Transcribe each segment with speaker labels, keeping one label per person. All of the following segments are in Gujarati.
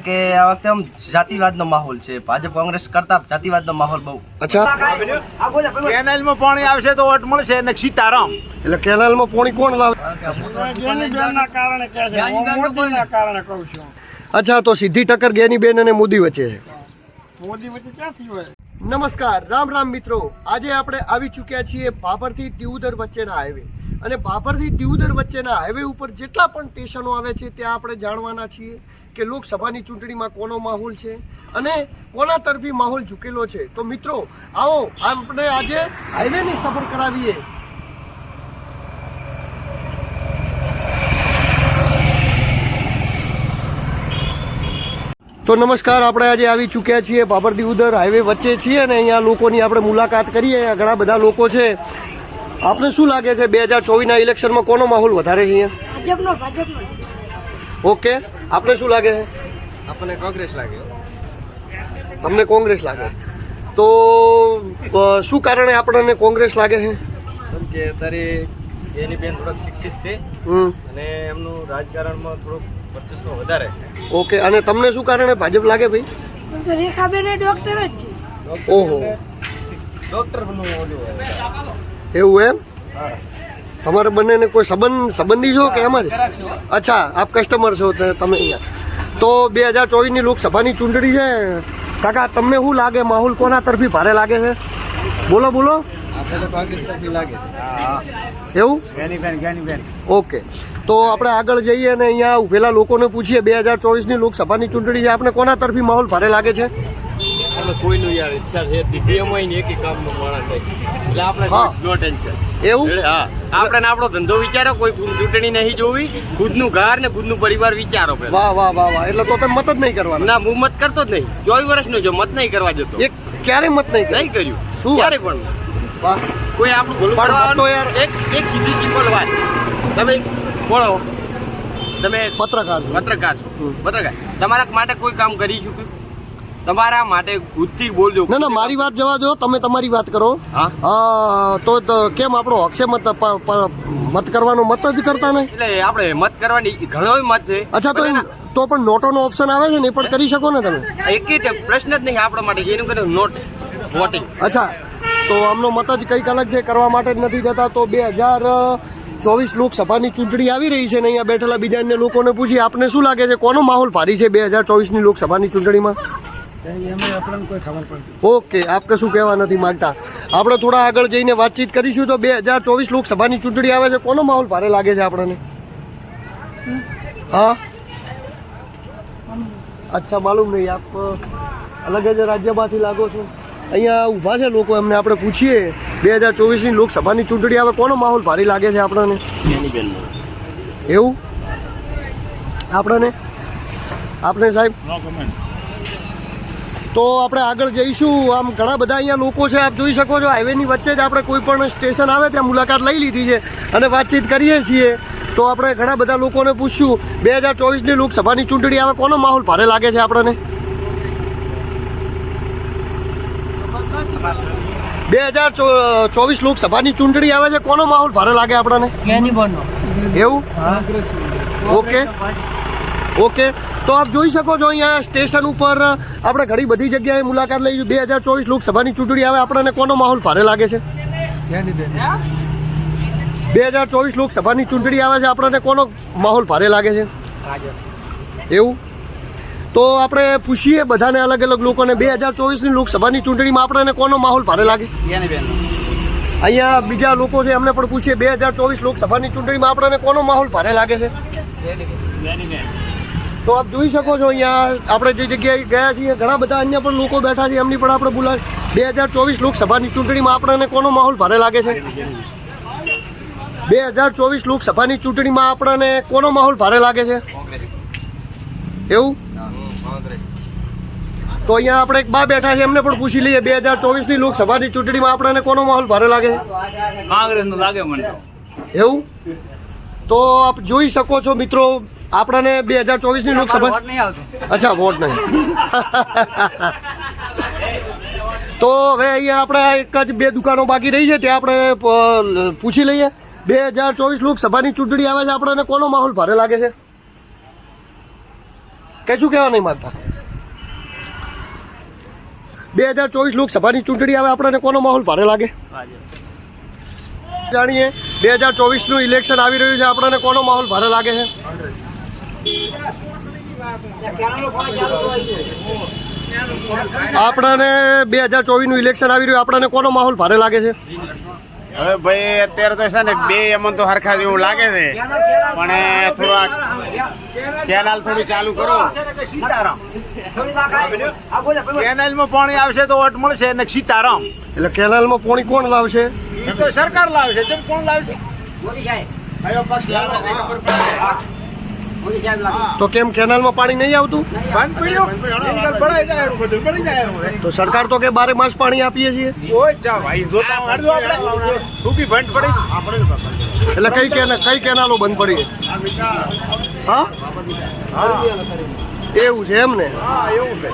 Speaker 1: કે આ વખતે આમ જાતિવાદનો માહોલ છે? ભાજપ કોંગ્રેસ કરતા જાતિવાદનો માહોલ બહુ
Speaker 2: અચ્છા.
Speaker 3: કેનાલમાં પાણી આવશે તો વોટ મળશે અને સીતારામ.
Speaker 2: એટલે કેનાલમાં પાણી કોણ લાવે? અચ્છા તો સીધી ટક્કર ગેનીબેન અને મોદી વચ્ચે છે.
Speaker 4: મોદી વચ્ચે ક્યાંથી હોય?
Speaker 2: નમસ્કાર રામ રામ મિત્રો. આજે આપણે આવી ચૂક્યા છીએ ભાભરથી ટીઉદર વચ્ચેના હાઈવે અને બાબરથી ટીઉદર વચ્ચેના હાઈવે ઉપર જેટલા પણ સ્ટેશનો આવે છે, ત્યાં આપણે જાણવાના છીએ કે લોકસભાની ચૂંટણીમાં કોનો માહોલ છે અને કોના તરફી માહોલ ઝૂકેલો છે. તો મિત્રો, આવો, આપણે આજે હાઈવેની સફર કરાવીએ. તો નમસ્કાર, આપણે આજે આવી ચૂક્યા છીએ બાબરદી ઉદર હાઈવે વચ્ચે છીએ અને અહીંયા લોકોની આપણે મુલાકાત કરીએ. ઘણા બધા લોકો છે. આપને શું લાગે છે બે હજાર ચોવીસના ઇલેક્શનમાં કોનો માહોલ વધારે છે અહીંયા?
Speaker 5: ભાજપનો
Speaker 2: ઓકે આપને શું લાગે છે?
Speaker 1: આપણને કોંગ્રેસ લાગે.
Speaker 2: તમને કોંગ્રેસ લાગે. તો શું કારણે આપણને કોંગ્રેસ લાગે છે?
Speaker 1: કેમ કે અત્યારે એની બેન થોડાક શિક્ષિત છે અને એમનું રાજકારણમાં થોડુંક વર્ચસ્વ વધારે છે.
Speaker 2: ઓકે અને તમને શું કારણે ભાજપ લાગે ભાઈ?
Speaker 5: રેખાબેન ડોક્ટર જ છે.
Speaker 2: ઓહો.
Speaker 1: હોય.
Speaker 2: એવું એમ? તમારે બંનેને કોઈ સંબંધ સંબંધી છો કે એમ જ? અચ્છા આપ કસ્ટમર છો તમે અહીંયા. તો બે હજાર ચોવીસની લોકસભાની ચૂંટણી છે. કાકા તમને શું લાગે? માહોલ કોના તરફી ભારે લાગે છે? બોલો બોલો. એવું? ઓકે. તો આપણે આગળ જઈએ અને અહીંયા ઉભેલા લોકોને પૂછીએ બે હજાર ચોવીસની લોકસભાની ચૂંટણી છે. આપણે કોના તરફી માહોલ ભારે લાગે છે?
Speaker 6: અમે કોઈનું યાર ઈચ્છા છે દિવ્યમય ને એકે કામનું માણસ નહીં એટલે આપણે નો ટેન્શન.
Speaker 2: એવું?
Speaker 6: હા. આપણે આપણો ધંધો વિચારો કોઈ ચૂંટણી નહીં જોવી ખુદનું ઘર ને ખુદનું પરિવાર વિચારો
Speaker 2: વાહ વાહ વાહ વાહ. એટલે તો તમે મત જ નહીં કરવાના.
Speaker 6: ના હું મત કરતો જ નહીં. ચોવીસ વર્ષનો જો મત નહીં કરવા જતો.
Speaker 2: એક ક્યારે મત નહીં
Speaker 6: નહીં કર્યું.
Speaker 2: શું?
Speaker 6: ક્યારે પણ.
Speaker 2: વાહ.
Speaker 6: કોઈ આપણું ભલું કરવાનું
Speaker 2: યાર-
Speaker 6: એક એક સીધી સિમ્પલ વાત. તમે બોલો. તમે
Speaker 2: પત્રકાર છો.
Speaker 6: પત્રકાર છો. પત્રકાર. તમારા માટે કોઈ કામ કરી ચૂક્યું? તમારા માટે ખુદથી બોલજો
Speaker 2: ના ના મારી વાત જવા દો તમે તમારી વાત કરો. તો કેમ આપણો હકશે મત મત કરવાનો મત જ કરતા નહીં?
Speaker 6: એટલે આપણે મત કરવાની ઘણો મત છે.
Speaker 2: અચ્છા તો તો પણ નોટોનો ઓપ્શન આવે છે ને એ પણ કરી શકો ને તમે?
Speaker 6: એક પ્રશ્ન જ નહીં આપણા માટે એનું કરે નોટ વોટિંગ
Speaker 2: અચ્છા તો આમનો મત જ કંઈક અલગ છે કરવા માટે જ નથી જતા. તો બે હજાર ચોવીસ લોકસભાની ચૂંટણી આવી રહી છે ને અહીંયા બેઠેલા બીજા અન્ય લોકોને પૂછી આપને શું લાગે છે? કોનો માહોલ ભારી છે બે હજાર ચોવીસની લોકસભાની ચૂંટણીમાં? ઓકે આપ કશું કહેવા નથી માંગતા? આપણે થોડા આગળ જઈને વાતચીત કરીશું તો બે હજાર ચોવીસ લોકસભાની ચૂંટણી આવે છે. કોનો માહોલ ભારે લાગે છે આપણને? હા? અચ્છા માલુમ નહીં. આપ અલગ જ રાજ્યમાંથી લાગો છો. અહીંયા ઊભા છે લોકો એમને આપણે પૂછીએ. બે હજાર ચોવીસની લોકસભાની ચૂંટણી આવે કોનો માહોલ ભારે લાગે છે આપણને? એવું? આપણને? આપણે સાહેબ?
Speaker 3: નો કમેન્ટ
Speaker 2: તો આપણે આગળ જઈશું. આમ ઘણા બધા અહીંયા લોકો છે આપ જોઈ શકો છો હાઈવેની વચ્ચે જ આપણે કોઈ પણ સ્ટેશન આવે ત્યાં મુલાકાત લઈ લીધી છે અને વાતચીત કરીએ છીએ. તો આપણે ઘણા બધા લોકોને પૂછ્યું બે હજાર ચોવીસની લોકસભાની ચૂંટણી આવે કોનો માહોલ ભારે લાગે છે આપણને? બે હજાર ચોવીસ લોકસભાની ચૂંટણી આવે છે કોનો માહોલ ભારે લાગે આપણને? એવું? ઓકે. ઓકે, તો આપ જોઈ શકો છો અહીંયા સ્ટેશન ઉપર, આપણે ઘણી બધી જગ્યાએ મુલાકાત લઈ બે હજાર ચોવીસ લોકસભાની ચૂંટણી આવે, આપણને કોનો માહોલ ભારે લાગે છે? બે હજાર ચોવીસ લોકસભાની ચૂંટણી આવે છે, આપણને કોનો માહોલ ભારે લાગે છે? એવું? તો આપણે પૂછીએ બધાને અલગ અલગ લોકોને, બે હજાર ચોવીસની લોકસભાની ચૂંટણીમાં આપણને કોનો માહોલ ભારે લાગે? અહીંયા બીજા લોકો છે, એમને પણ પૂછીએ, બે હજાર ચોવીસ લોકસભાની ચૂંટણીમાં આપણને કોનો માહોલ ભારે લાગે છે? તો આપ જોઈ શકો છો અહીંયા આપણે જે જગ્યાએ ગયા છીએ ઘણા બધા અન્ય પણ લોકો બેઠા છે એમની પણ આપણે બોલાય. બે હજાર ચોવીસ લોકસભાની ચૂંટણીમાં આપણને કોનો માહોલ ભારે લાગે છે? બે હજાર ચોવીસ લોકસભાની ચૂંટણીમાં આપણને કોનો માહોલ ભારે લાગે છે? એવું? તો અહીંયા આપણે એક બા બેઠા છે એમને પણ પૂછી લઈએ બે હજાર ચોવીસની લોકસભાની ચૂંટણીમાં આપણને કોનો માહોલ ભારે લાગે છે?
Speaker 3: કોંગ્રેસ લાગે મને
Speaker 2: એવું? તો આપ જોઈ શકો છો મિત્રો આપણને બે હજાર ચોવીસની લોકસભા અચ્છા વોટ નહીં. તો હવે અહીંયા આપણે એક જ બે દુકાનો બાકી રહી છે ત્યાં આપણે પૂછી લઈએ. બે હજાર ચોવીસ લોકસભાની ચૂંટણી આવે છે આપણને કોનો માહોલ ભારે લાગે છે? કશું કહેવા નહીં માગતા. બે હજાર ચોવીસ લોકસભાની ચૂંટણી આવે આપણને કોનો માહોલ ભારે લાગે? જાણીએ બે હજાર ચોવીસનું ઇલેક્શન આવી રહ્યું છે આપણને કોનો માહોલ ભારે લાગે છે? આપણને બે હજાર ચોવીસનું ઇલેક્શન આવી રહ્યું. આપણને કોનો માહોલ ભારે લાગે છે?
Speaker 3: હવે ભાઈ અત્યારે તો છે ને બે એમન તો હરખા જેવું લાગે છે. પણ થોડાક કેનાલ થોડી ચાલુ કરો. કેનાલમાં પાણી આવશે તો ઓટ મળશે ને સીતારામ.
Speaker 2: એટલે કેનાલમાં પાણી કોણ લાવશે?
Speaker 3: તો સરકાર લાવશે. કોણ લાવશે? પક્ષ.
Speaker 2: તો કેમ કેનાલમાં પાણી નહીં આવતું. તો સરકાર તો કે બારે માસ પાણી આપીએ છીએ.
Speaker 3: ઓય જા ભાઈ જોતા હાડજો આપણે ઊભી બંધ પડી.
Speaker 2: એટલે કઈ કેનાલ કઈ કેનાલો બંધ પડી હા?
Speaker 3: હા.
Speaker 2: એવું છે એમ ને?
Speaker 3: હા એવું છે.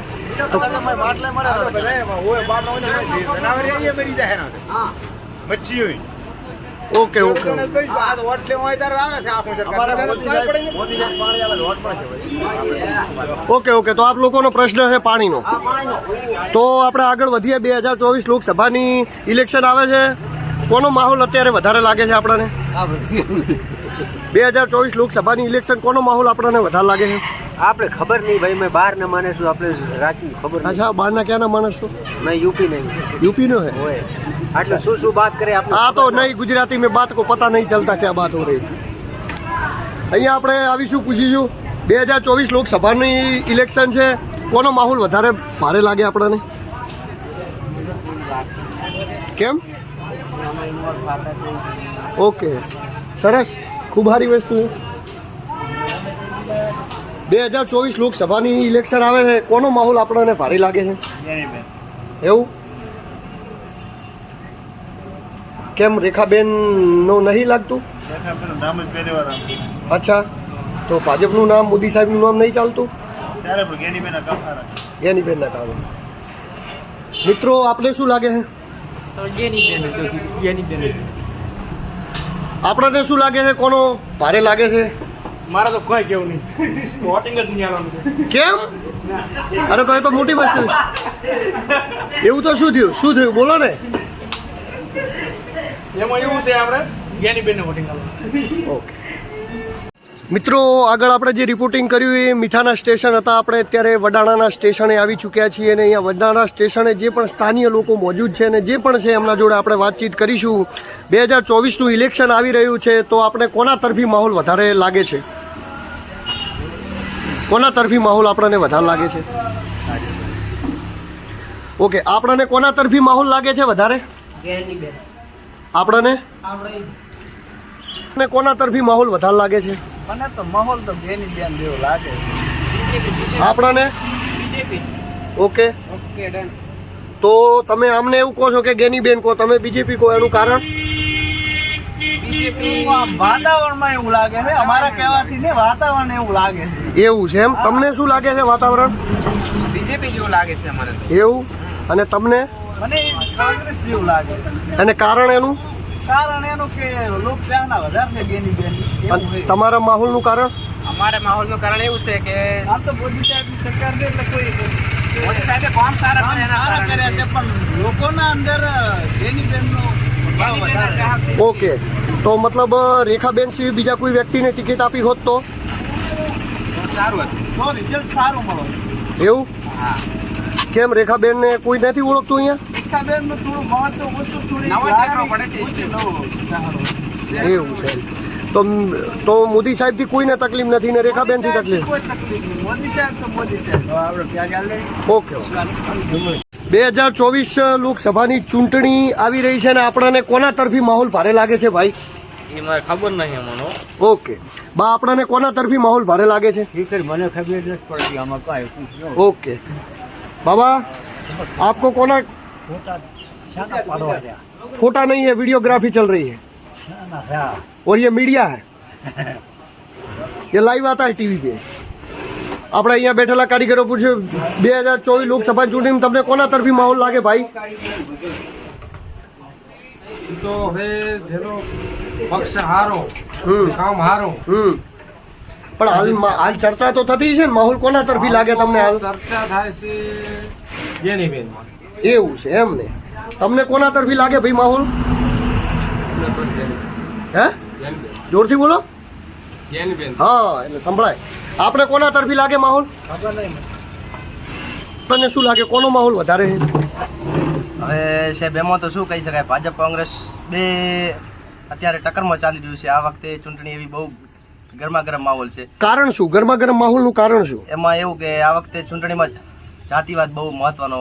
Speaker 3: માટલે મળે. હોય હોય મરી જાય મચ્છી હોય.
Speaker 2: Okay okay.
Speaker 3: ગણેશભાઈ, આ વોટ લેવા હોય ત્યારે આવે છે આખું સરકાર.
Speaker 2: Okay okay. તો આપ લોકોનો પ્રશ્ન છે પાણીનો. તો આપણે આગળ વધીએ. બે હજાર ચોવીસ લોકસભાની ઇલેક્શન આવે છે. કોનો માહોલ અત્યારે વધારે લાગે છે આપણને? બે હજાર ચોવીસ લોકસભાની ઇલેક્શન કોનો માહોલ આપણને વધારે લાગે છે?
Speaker 7: આપણે ખબર નહીં ભાઈ મેં બહાર ના માને છું આપણે રાખી ખબર
Speaker 2: અચ્છા બહારના ક્યાં ના માણસ છો?
Speaker 7: મેં યુપી નહીં
Speaker 2: યુપી નો
Speaker 7: હે એટલે શું શું વાત કરે આપણે
Speaker 2: આ તો નહીં ગુજરાતી મેં બાત કો પતા નહીં ચલતા ક્યાં બાત હો રહી. અહીંયા આપણે આવીશું પૂછીશું. બે હજાર ચોવીસ લોકસભાની ઇલેક્શન છે કોનો માહોલ વધારે ભારે લાગે આપણને? કેમ? ઓકે. સરસ. ખૂબ સારી વસ્તુ બે હજાર ચોવીસ લોકસભાની ઇલેક્શન આવે છે, કોનો માહોલ આપણને ભારે લાગે છે? એવું? કેમ રેખાબેનનું નહીં લાગતું? અચ્છા, તો ભાજપનું નામ મોદી સાહેબનું નામ નહીં ચાલતું? ગેનીબેન ના કામ મિત્રો આપણે શું લાગે છે? આપણને શું લાગે છે? કોનો? ભારે લાગે છે?
Speaker 4: મારે તો કોઈ કેવું નહીં. વોટિંગ જ નહીં આવવાનું
Speaker 2: કેમ? અરે તો એ તો મોટી વસ્તુ એવું તો શું થયું? શું થયું? બોલો ને.
Speaker 4: એમાં એવું છે આપણે જ્ઞાનીબેનને વોટિંગ આવવાનું
Speaker 2: ઓકે. મિત્રો આગળ આપણે જે રિપોર્ટિંગ કર્યું એ મીઠાના સ્ટેશન હતા. આપણે અત્યારે વડાણાના સ્ટેશને આવી ચૂક્યા છીએ અને અહીંયા વડાણા સ્ટેશને જે પણ સ્થાનિય લોકો મોજૂદ છે અને જે પણ છે એમના જોડે આપણે વાતચીત કરીશું. બે હજાર ચોવીસનું ઇલેક્શન આવી રહ્યું છે તો આપણે કોના તરફી માહોલ વધારે લાગે છે? કોના તરફી માહોલ આપણને વધારે લાગે છે? ઓકે આપણને કોના તરફી માહોલ લાગે છે વધારે? આપણને? કોના તરફી માહોલ વધારે લાગે છે?
Speaker 1: મને તો માહોલ તો બેની બેન જેવો લાગે.
Speaker 2: આપણને? ઓકે. ઓકે તો તમે અમને એવું કહો છો કે ગેની બેન કહો તમે બીજેપી કહો એનું કારણ?
Speaker 1: વાતાવરણમાં એવું લાગે છે અમારા કહેવાથી ને વાતાવરણ એવું લાગે છે.
Speaker 2: એવું છે એમ? તમને શું લાગે છે વાતાવરણ?
Speaker 6: બીજેપી જેવું લાગે છે
Speaker 2: એવું? અને તમને?
Speaker 1: મને કોંગ્રેસ જેવું લાગે
Speaker 2: અને કારણ એનું?
Speaker 1: કારણ એનું કે લોક લોકચાહના વધારે છે બેની બેન.
Speaker 2: તમારા માહોલનું કારણ?
Speaker 6: અમારે માહોલનું કારણ એવું છે કે
Speaker 1: આમ તો મોદી સાહેબની સરકાર છે એટલે કોઈ
Speaker 6: મોદી સાહેબે કામ સારા કરે એના
Speaker 1: સારા કર્યા છે. પણ લોકોના અંદર બેની બેનનો.
Speaker 2: ઓકે. તો મતલબ રેખાબેન સિંહ બીજા કોઈ વ્યક્તિને ટિકિટ આપી હોત તો?
Speaker 6: સારું હતું.
Speaker 1: તો રિઝલ્ટ સારું મળે.
Speaker 2: એવું? કેમ રેખાબેનને કોઈ નથી ઓળખતું અહીંયા? એવું છે. તો તો મોદી સાહેબથી કોઈને તકલીફ નથી ને રેખાબેનથી તકલીફ? ઓકે બે હજાર ચોવીસ લોકસભાની ચૂંટણી આવી રહી છે ને આપણને કોના તરફી માહોલ ભારે લાગે છે ભાઈ?
Speaker 6: મને ખબર નહીં મને
Speaker 2: ઓકે. બા આપણાને કોના તરફી માહોલ ભારે લાગે છે?
Speaker 7: મને ખબર નથી પડતી આમાં કાંઈ
Speaker 2: ઓકે. બાબા આપકો કોના फोटा नहीं है वीडियोग्राफी चल रही है और ये मीडिया है ये लाइव आता है टीवी पे આપણે અહીંયા બેઠેલા કારીગરો પૂછ્યું બે હજાર ચોવીસ લોકસભા ચૂંટણીમાં તમને કોના તરફી માહોલ લાગે ભાઈ
Speaker 8: તો હવે જેનો પક્ષ હારો
Speaker 2: હમ
Speaker 8: કામ હારો
Speaker 2: હમ પણ હાલ હાલ ચર્ચા તો થતી છે ને માહોલ કોના તરફી લાગે તમને હાલ
Speaker 4: ચર્ચા થાય છે જેની બેન
Speaker 2: એવું છે એમ ને. તમને કોના તરફી લાગે ભાઈ માહોલ? હે? જોરથી બોલો. હા એટલે સંભળાય. આપણે કોના તરફી લાગે માહોલ? તમને શું લાગે કોનો માહોલ વધારે છે?
Speaker 1: હવે સાહેબ એમાં તો શું કહી શકાય? ભાજપ કોંગ્રેસ બે અત્યારે ટક્કરમાં ચાલી રહ્યું છે. આ વખતે ચૂંટણી એવી બહુ ગરમા ગરમ માહોલ છે.
Speaker 2: કારણ શું? ગરમા ગરમ માહોલનું કારણ શું?
Speaker 1: એમાં એવું કે આ વખતે ચૂંટણીમાં જાતિવાદ બહુ મહત્વનો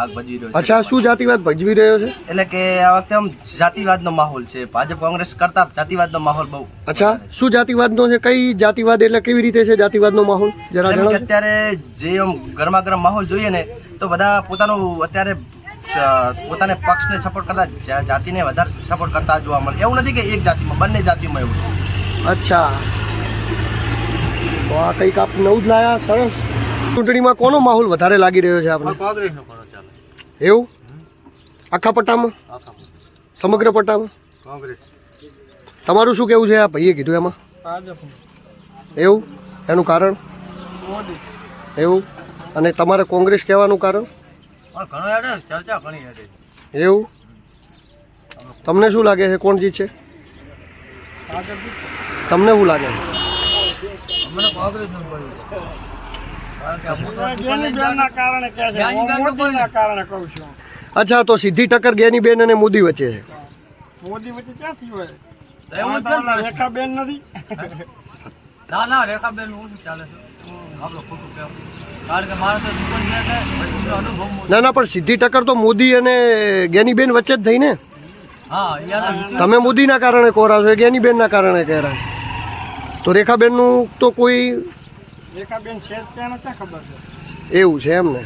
Speaker 1: ભાગ ભજવી રહ્યો છે.
Speaker 2: અચ્છા શું જાતિવાદ ભજવી રહ્યો છે?
Speaker 1: એટલે કે આ વખતે આમ જાતિવાદનો માહોલ છે. ભાજપ કોંગ્રેસ કરતા જાતિવાદનો માહોલ બહુ
Speaker 2: અચ્છા શું જાતિવાદનો છે? કઈ જાતિવાદ એટલે કેવી રીતે છે જાતિવાદનો માહોલ? જરા જણાવો
Speaker 1: અત્યારે જે આમ ગરમા ગરમ માહોલ જોઈએ ને તો બધા પોતાનું અત્યારે પોતાને પક્ષને સપોર્ટ કરતા જાતિને વધારે સપોર્ટ કરતા જોવા મળે. એવું નથી કે એક જાતિમાં બંને જાતિમાં એવું છે.
Speaker 2: અચ્છા. તો આ કંઈક આપ નવું જ લાયા સરસ. ચૂંટણીમાં કોનો માહોલ વધારે લાગી રહ્યો છે આપણે
Speaker 6: કોંગ્રેસનો કરો ચાલે.
Speaker 2: એવું? આખા પટ્ટામાં? સમગ્ર પટ્ટામાં?
Speaker 6: કોંગ્રેસ.
Speaker 2: તમારું શું કેવું છે? આ ભાઈએ કીધું એમાં? એવું? એનું કારણ? એવું? અને તમારે કોંગ્રેસ કહેવાનું કારણ?
Speaker 1: ચર્ચા ઘણી
Speaker 2: એવું? તમને શું લાગે છે? કોણ જીતશે? તમને શું લાગે છે? અચ્છા તો સીધી ટક્કર ગેનીબેન અને મોદી વચ્ચે છે.
Speaker 4: મોદી વચ્ચે ક્યાંથી હોય? રેખાબેન નથી?
Speaker 1: ના ના રેખાબેન હું ચાલે છે. આપણો ખોટું કહેવું કારણ કે મારે તો જીવન છે ને વસ્તીનો અનુભવ
Speaker 2: ના ના પણ સીધી ટક્કર તો મોદી અને ગેનીબેન વચ્ચે જ થઈ ને
Speaker 1: હા
Speaker 2: તમે મોદીના કારણે કોરા છો ગેનીબેનના કારણે કહેરા તો રેખાબેનનું તો કોઈ
Speaker 4: રેખાબેન છે ત્યાં ક્યાં ખબર છે.
Speaker 2: એવું છે એમ ને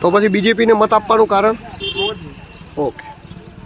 Speaker 2: તો પછી બીજેપીને મત આપવાનું કારણ? ઓકે.